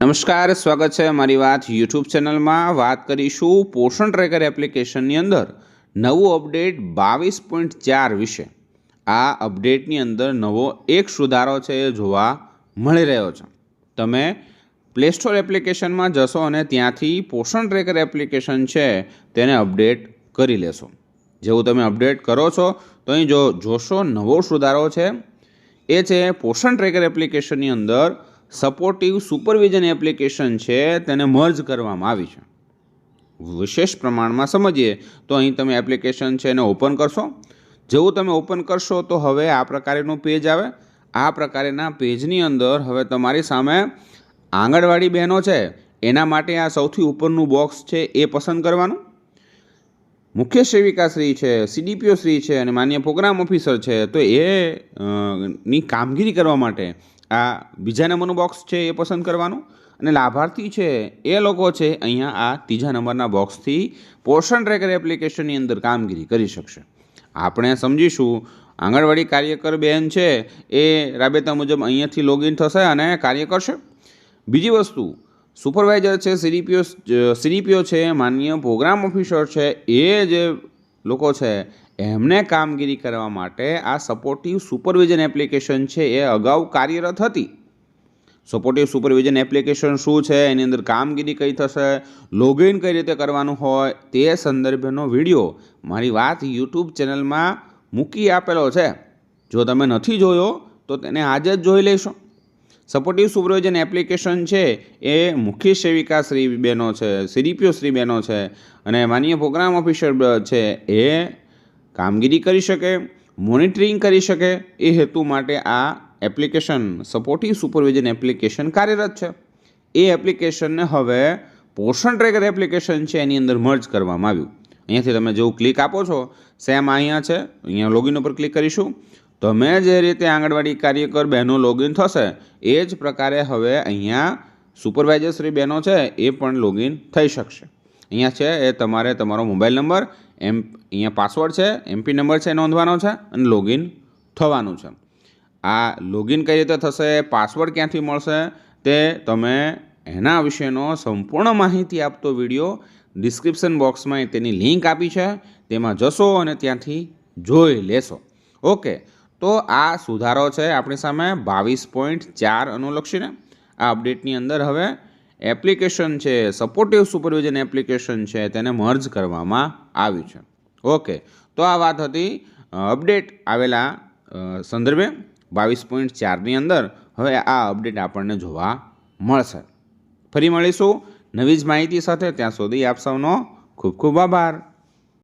નમસ્કાર, સ્વાગત છે મારી વાત યુટ્યુબ ચેનલમાં. વાત કરીશું પોષણ ટ્રેકર એપ્લિકેશનની અંદર નવું અપડેટ બાવીસ પોઈન્ટ ચાર વિશે. આ અપડેટની અંદર નવો એક સુધારો છે એ જોવા મળી રહ્યો છે. તમે પ્લે સ્ટોર એપ્લિકેશનમાં જશો અને ત્યાંથી પોષણ ટ્રેકર એપ્લિકેશન છે તેને અપડેટ કરી લેશો. જેવું તમે અપડેટ કરો છો, તો અહીં જો જોશો નવો સુધારો છે, એ છે પોષણ ટ્રેકર એપ્લિકેશનની અંદર સપોર્ટિવ સુપરવિઝન એપ્લિકેશન છે, તેને મર્જ કરવામાં આવી છે. વિશેષ પ્રમાણમાં સમજીએ, તો અહીં તમે એપ્લિકેશન છે એને ઓપન કરશો. જેવું તમે ઓપન કરશો, તો હવે આ પ્રકારેનું પેજ આવે. આ પ્રકારના પેજની અંદર હવે તમારી સામે આંગણવાડી બહેનો છે, એના માટે આ સૌથી ઉપરનું બોક્સ છે એ પસંદ કરવાનું. મુખ્ય સેવિકાશ્રી છે સીડીપીઓ શ્રી છે અને માન્ય પ્રોગ્રામ ઓફિસર છે, તો એ ની કામગીરી કરવા માટે આ બીજા નંબરનું બોક્સ છે એ પસંદ કરવાનું. અને લાભાર્થી છે એ લોકો છે અહીંયા આ ત્રીજા નંબરના બોક્સથી પોષણ ટ્રેકર એપ્લિકેશનની અંદર કામગીરી કરી શકશે. આપણે સમજીશું, આંગણવાડી કાર્યકર બેન છે એ રાબેતા મુજબ અહીંયાથી લોગિન થશે અને કાર્ય કરશે. બીજી વસ્તુ સુપરવાઇઝર છે સીડીપીઓ સીડીપીઓ છે માન્ય પ્રોગ્રામ ઓફિસર છે, એ જે લોકો છે એમને કામગીરી કરવા માટે આ સપોર્ટિવ સુપરવિઝન એપ્લિકેશન છે, એ અગાઉ કાર્યરત હતી. સપોર્ટિવ સુપરવિઝન એપ્લિકેશન શું છે, એની અંદર કામગીરી કઈ થશે લોગિન કઈ રીતે કરવાનું હોય, તે સંદર્ભેનો વીડિયો મારી વાત યુટ્યુબ ચેનલમાં મૂકી આપેલો છે. જો તમે નથી જોયો, તો તેને આજે જ જોઈ લેશો. સપોર્ટિવ સુપરવિઝન એપ્લિકેશન છે, એ મુખ્ય સેવિકા શ્રી બહેનો છે સીડીપીઓ શ્રી બહેનો છે, અને માનીય પ્રોગ્રામ ઓફિસર છે, એ કામગીરી કરી શકે, મોનિટરિંગ કરી શકે, એ હેતુ માટે આ એપ્લિકેશન સપોર્ટિવ સુપરવિઝન એપ્લિકેશન કાર્યરત છે. એ એપ્લિકેશનને હવે પોષણ ટ્રેકર એપ્લિકેશન છે, એની અંદર મર્જ કરવામાં આવ્યું. અહીંયાથી તમે જેવું ક્લિક આપો છો સેમ અહીંયા છે, અહીંયા લોગિન ઉપર ક્લિક કરીશું. તમે જે રીતે આંગણવાડી કાર્યકર બહેનો લોગિન થશે, એ જ પ્રકારે હવે અહીંયા સુપરવાઇઝર શ્રી બહેનો છે, એ પણ લોગિન થઈ શકશે. અહીંયા છે, એ તમારે તમારો મોબાઈલ નંબર, એમ, અહીંયા પાસવર્ડ છે એમપી નંબર છે નોંધવાનો છે અને લોગિન થવાનું છે. આ લોગિન કઈ રીતે થશે, પાસવર્ડ ક્યાંથી મળશે, તે તમે એના વિશેનો સંપૂર્ણ માહિતી આપતો વીડિયો ડિસ્ક્રિપ્શન બોક્સમાં તેની લિંક આપી છે, તેમાં જશો અને ત્યાંથી જોઈ લેશો. ઓકે તો આ સુધારો છે આપણી સામે બાવીસ પોઈન્ટ ચાર અનુલક્ષીને. આ અપડેટની અંદર હવે એપ્લિકેશન છે સપોર્ટિવ સુપરવિઝન એપ્લિકેશન છે, તેને મર્જ કરવામાં આવ્યું છે. ઓકે તો આ વાત હતી અપડેટ આવેલા સંદર્ભે બાવીસ પોઈન્ટ ચારની અંદર. હવે આ અપડેટ આપણને જોવા મળશે. ફરી મળીશું નવી જ માહિતી સાથે. ત્યાં સુધી આપ સૌનો ખૂબ ખૂબ આભાર.